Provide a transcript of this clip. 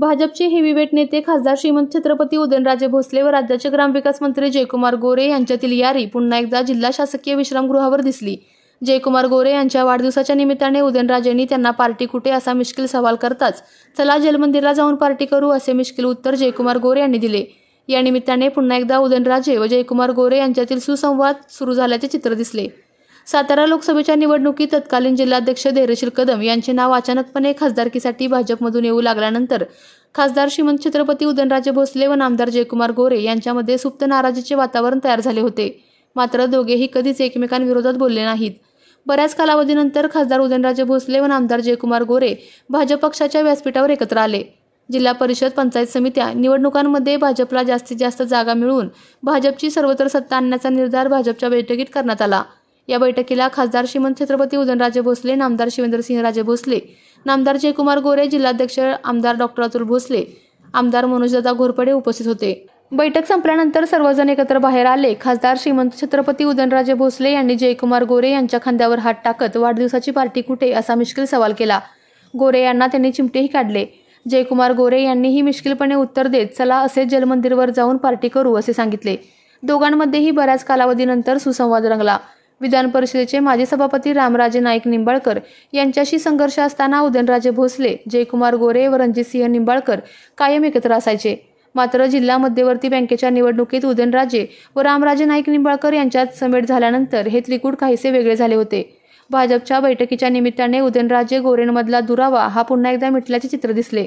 भाजपचे हेवीवेट नेते खासदार श्रीमंत छत्रपती उदयनराजे भोसले व राज्याचे ग्रामविकास मंत्री जयकुमार गोरे यांच्यातील यारी पुन्हा एकदा जिल्हा शासकीय विश्रामगृहावर दिसली. जयकुमार गोरे यांच्या वाढदिवसाच्या निमित्ताने उदयनराजेंनी त्यांना पार्टी कुठे असा मिश्किल सवाल करताच चला जलमंदिरला जाऊन पार्टी करू असे मिश्किल उत्तर जयकुमार गोरे यांनी दिले. या निमित्ताने पुन्हा एकदा उदयनराजे व जयकुमार गोरे यांच्यातील सुसंवाद सुरू झाल्याचे चित्र दिसले. सातारा लोकसभेच्या निवडणुकीत तत्कालीन जिल्हाध्यक्ष धैर्यशील कदम यांचे नाव अचानकपणे खासदारकीसाठी भाजपमधून येऊ लागल्यानंतर खासदार श्रीमंत छत्रपती उदयनराजे भोसले व नामदार जयकुमार गोरे यांच्यामध्ये सुप्त नाराजीचे वातावरण तयार झाले होते. मात्र दोघेही कधीच एकमेकांविरोधात बोलले नाहीत. बऱ्याच कालावधीनंतर खासदार उदयनराजे भोसले व नामदार जयकुमार गोरे भाजप पक्षाच्या व्यासपीठावर एकत्र आले. जिल्हा परिषद पंचायत समित्या निवडणुकांमध्ये भाजपला जास्तीत जास्त जागा मिळवून भाजपची सर्वत्र सत्ता आणण्याचा निर्धार भाजपच्या बैठकीत करण्यात आला. या बैठकीला खासदार श्रीमंत छत्रपती उदयनराजे भोसले नामदार शिवेंद्रसिंहराजे भोसले नामदार जयकुमार गोरे जिल्हाध्यक्ष आमदार डॉक्टर अतुल भोसले आमदार मनोजदादा घोरपडे उपस्थित होते. बैठक संपल्यानंतर सर्वजण एकत्र बाहेर आले. खासदार श्रीमंत छत्रपती उदयनराजे भोसले यांनी जयकुमार गोरे यांच्या खांद्यावर हात टाकत वाढदिवसाची पार्टी कुठे? असा मिश्किल सवाल केला. गोरे यांना त्यांनी चिमटेही काढले. जयकुमार गोरे यांनीही मिश्किलपणे उत्तर देत चला असे जलमंदिरवर जाऊन पार्टी करू असे सांगितले. दोघांमध्येही बऱ्याच कालावधीनंतर सुसंवाद रंगला. विधान परिषदेचे माजी सभापती रामराजे नाईक निंबाळकर यांच्याशी संघर्ष असताना उदयनराजे भोसले जयकुमार गोरे व रणजितसिंह निंबाळकर कायम एकत्र असायचे. मात्र जिल्हा मध्यवर्ती बँकेच्या निवडणुकीत उदयनराजे व रामराजे नाईक निंबाळकर यांच्यात समेट झाल्यानंतर हे त्रिकूट काहीसे वेगळे झाले होते. भाजपच्या बैठकीच्या निमित्ताने उदयनराजे गोरेंमधला दुरावा हा पुन्हा एकदा मिटल्याचे चित्र दिसले.